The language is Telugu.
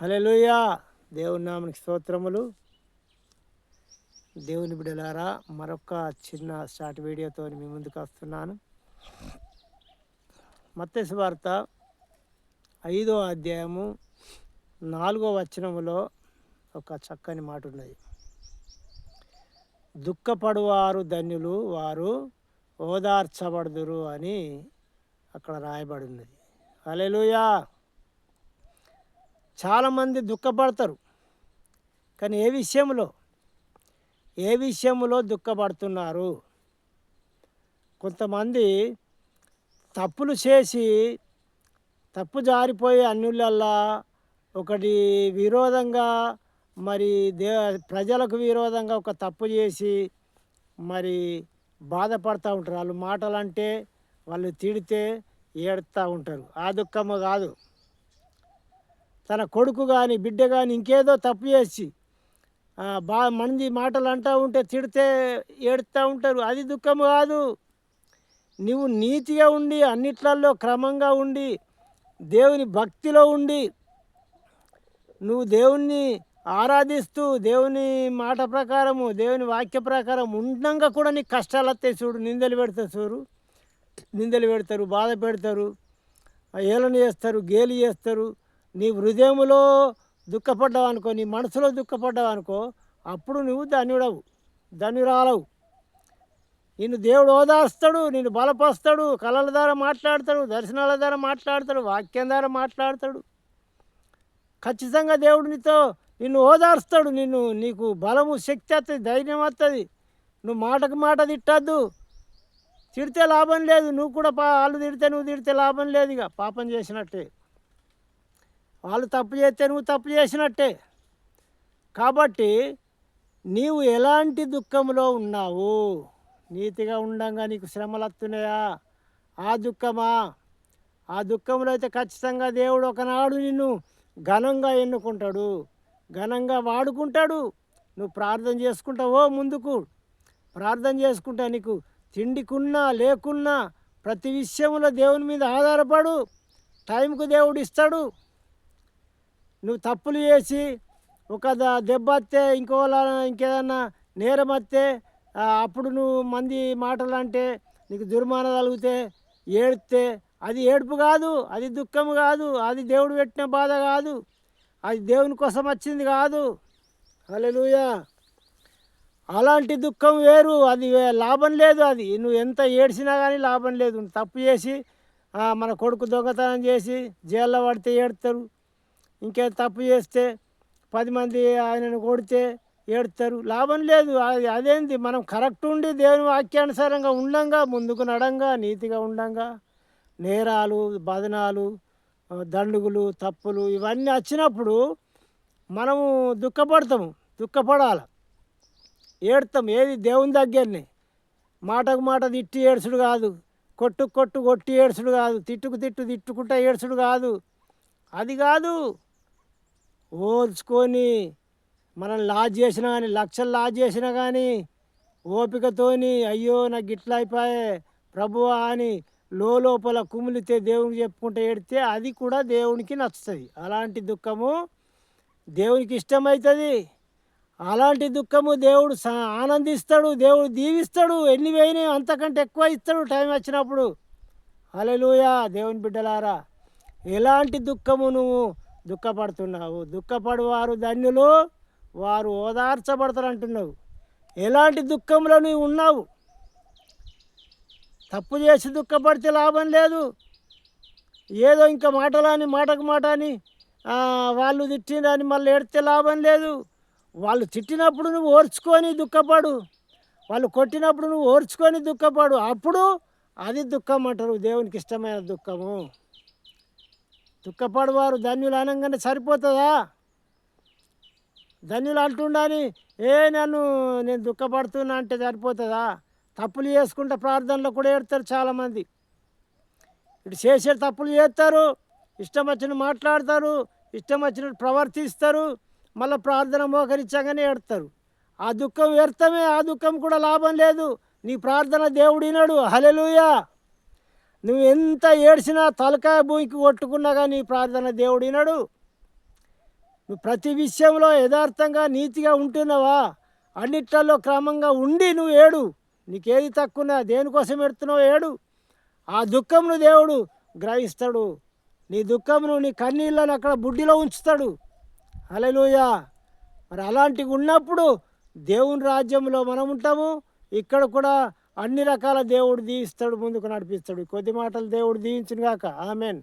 హలెలుయా దేవుని నామనికి స్తోత్రములు. దేవుని బిడలారా మరొక చిన్న షార్ట్ వీడియోతో మీ ముందుకు వస్తున్నాను. మత్స్య వార్త ఐదో అధ్యాయము నాలుగో వచనములో ఒక చక్కని మాట ఉన్నది దుఃఖపడువారు ధన్యులు వారు ఓదార్చబడదురు అని అక్కడ రాయబడి ఉన్నది హల్లెలూయా. చాలామంది దుఃఖపడతారు. కానీ ఏ విషయంలో? ఏ విషయంలో దుఃఖపడుతున్నారు? కొంతమంది తప్పులు చేసి తప్పు జారిపోయే అన్యులల్లా ఒకటి విరోధంగా మరి దే ప్రజలకు విరోధంగా ఒక తప్పు చేసి మరి బాధపడుతూ ఉంటారు. వాళ్ళు మాటలు అంటే వాళ్ళు తిడితే ఏడుతూ ఉంటారు. ఆ దుఃఖము కాదు. తన కొడుకు కానీ బిడ్డ కానీ ఇంకేదో తప్పు చేసి బా మంది మాటలు అంటూ ఉంటే తిడితే ఏడుతూ ఉంటారు. అది దుఃఖం కాదు. నువ్వు నీతిగా ఉండి అన్నిట్లల్లో క్రమంగా ఉండి దేవుని భక్తిలో ఉండి నువ్వు దేవుణ్ణి ఆరాధిస్తూ దేవుని మాట ప్రకారము దేవుని వాక్య ప్రకారం ఉండంగా కూడా నీకు కష్టాలు వస్తాయి చూడు. నిందలు పెడతారు చూడు. నిందలు పెడతారు బాధ పెడతారు. ఏలన చేస్తారు గేలి చేస్తారు. నీ హృదయములో దుఃఖపడ్డావు అనుకో నీ మనసులో దుఃఖపడ్డావు అనుకో అప్పుడు నువ్వు ధన్యుడవు ధన్యురాలవు నిన్ను దేవుడు ఓదార్స్తాడు నిన్ను బలపరుస్తాడు కళల ద్వారా మాట్లాడతాడు దర్శనాల ద్వారా మాట్లాడతాడు వాక్యం ద్వారా మాట్లాడతాడు. ఖచ్చితంగా దేవుడు నీతో నిన్ను ఓదార్స్తాడు నిన్ను నీకు బలము శక్తి వస్తుంది ధైర్యం వస్తుంది నువ్వు మాటకు మాట తిట్టద్దు. తిడితే లాభం లేదు నువ్వు కూడా పా వాళ్ళు తిడితే నువ్వు తిడితే లాభం లేదు ఇక పాపం చేసినట్టే. వాళ్ళు తప్పు చేస్తే నువ్వు తప్పు చేసినట్టే. కాబట్టి నీవు ఎలాంటి దుఃఖంలో ఉన్నావు? నీతిగా ఉండంగా నీకు శ్రమలు వస్తున్నాయా ఆ దుఃఖమా? ఆ దుఃఖంలో అయితే ఖచ్చితంగా దేవుడు ఒకనాడు నిన్ను ఘనంగా ఎన్నుకుంటాడు. ఘనంగా వాడుకుంటాడు. నువ్వు ప్రార్థన చేసుకుంటావో ముందుకు. ప్రార్థన చేసుకుంటా నీకు తిండికున్నా లేకున్నా ప్రతి విషయంలో దేవుని మీద ఆధారపడు. టైంకు దేవుడు ఇస్తాడు. నువ్వు తప్పులు చేసి ఒక దెబ్బ వస్తే ఇంకోలా ఇంకేదన్నా నేరం వస్తే అప్పుడు నువ్వు మంది మాటలు అంటే నీకు దుర్మాన కలిగితే ఏడితే అది ఏడుపు కాదు అది దుఃఖం కాదు అది దేవుడు పెట్టిన బాధ కాదు అది దేవుని కోసం వచ్చింది కాదు. హల్లెలూయా. అలాంటి దుఃఖం వేరు అది లాభం లేదు అది. నువ్వు ఎంత ఏడ్చినా కానీ లాభం లేదు. నువ్వు తప్పు చేసి మన కొడుకు దొంగతనం చేసి జైల్లో పడితే ఏడుతారు. ఇంకే తప్పు చేస్తే పది మంది ఆయనను కొడితే ఏడుతారు లాభం లేదు. అది అదేంది? మనం కరెక్ట్ ఉండి దేవుని వాక్యానుసారంగా ఉండంగా ముందుకు నడంగా నీతిగా ఉండంగా. నేరాలు బదనాలు దండుగులు తప్పులు ఇవన్నీ వచ్చినప్పుడు మనము దుఃఖపడతాము. దుఃఖపడాలి. ఏడుతాం. ఏది? దేవుని దగ్గరనే. మాటకు మాట తిట్టి ఏడ్చుడు కాదు. కొట్టు కొట్టు కొట్టి ఏడ్చుడు కాదు. తిట్టుకు తిట్టు తిట్టుకుంటా ఏడ్చుడు కాదు. అది కాదు. ఓల్చుకొని మనం లాజ్ చేసినా కానీ లక్షలు లాజ్ చేసినా కానీ ఓపికతోని అయ్యో నాకు ఇట్లా అయిపోయే ప్రభువా అని లోపల కుమిలితే దేవునికి చెప్పుకుంటే ఏడితే అది కూడా దేవునికి నచ్చుతుంది. అలాంటి దుఃఖము దేవునికి ఇష్టమవుతుంది అలాంటి దుఃఖము దేవుడు ఆనందిస్తాడు దేవుడు దీవిస్తాడు ఎన్ని వేయినాయి అంతకంటే ఎక్కువ ఇస్తాడు టైం వచ్చినప్పుడు. అలెలుయా దేవుని బిడ్డలారా ఎలాంటి దుఃఖము నువ్వు దుఃఖపడుతున్నావు. దుఃఖపడువారు ధన్యులు వారు ఓదార్చబడతారు అంటున్నావు ఎలాంటి దుఃఖంలో నువ్వు ఉన్నావు? తప్పు చేసి దుఃఖపడితే లాభం లేదు. ఏదో ఇంకా మాటలని మాటకు మాట అని వాళ్ళు తిట్టినని మళ్ళీ ఏడితే లాభం లేదు. వాళ్ళు తిట్టినప్పుడు నువ్వు ఓర్చుకొని దుఃఖపడు. వాళ్ళు కొట్టినప్పుడు నువ్వు ఓర్చుకొని దుఃఖపడు. అప్పుడు అది దుఃఖం అంటారు. దేవునికి ఇష్టమైన దుఃఖము. దుఃఖపడవారు ధన్యులు అనగానే సరిపోతుందా? ధన్యులు అంటుండని ఏ నన్ను నేను దుఃఖపడుతున్నా అంటే సరిపోతుందా? తప్పులు చేసుకుంటే ప్రార్థనలో కూడా ఏడతారు చాలామంది. ఇటు చేసే తప్పులు చేస్తారు ఇష్టం వచ్చినట్టు మాట్లాడతారు ఇష్టం వచ్చినట్టు ప్రవర్తిస్తారు మళ్ళీ ప్రార్థన మోకరించగానే ఏడతారు. ఆ దుఃఖం వ్యర్థమే ఆ దుఃఖం కూడా లాభం లేదు. నీ ప్రార్థన దేవుడినాడు హలెలుయా నువ్వు ఎంత ఏడ్చినా తలకాయ భూమికి కొట్టుకున్నా కానీ నీ ప్రార్థన దేవుడినాడు నువ్వు ప్రతి విషయంలో యథార్థంగా నీతిగా ఉంటున్నావా? అన్నిట్లలో క్రమంగా ఉండి నువ్వు ఏడు. నీకేది తక్కువ దేనికోసం ఎడుతున్నావు ఏడు. ఆ దుఃఖమును దేవుడు గ్రహిస్తాడు. నీ దుఃఖమును నీ కన్నీళ్ళను అక్కడ బుడ్డిలో ఉంచుతాడు. హల్లెలూయా. మరి అలాంటివి ఉన్నప్పుడు దేవుని రాజ్యంలో మనం ఉంటాము. ఇక్కడ కూడా అన్ని రకాల దేవుడు దీవిస్తాడు ముందుకు నడిపిస్తాడు. కొద్ది మాటలు దేవుడు దీవించుగాక ఆమెన్.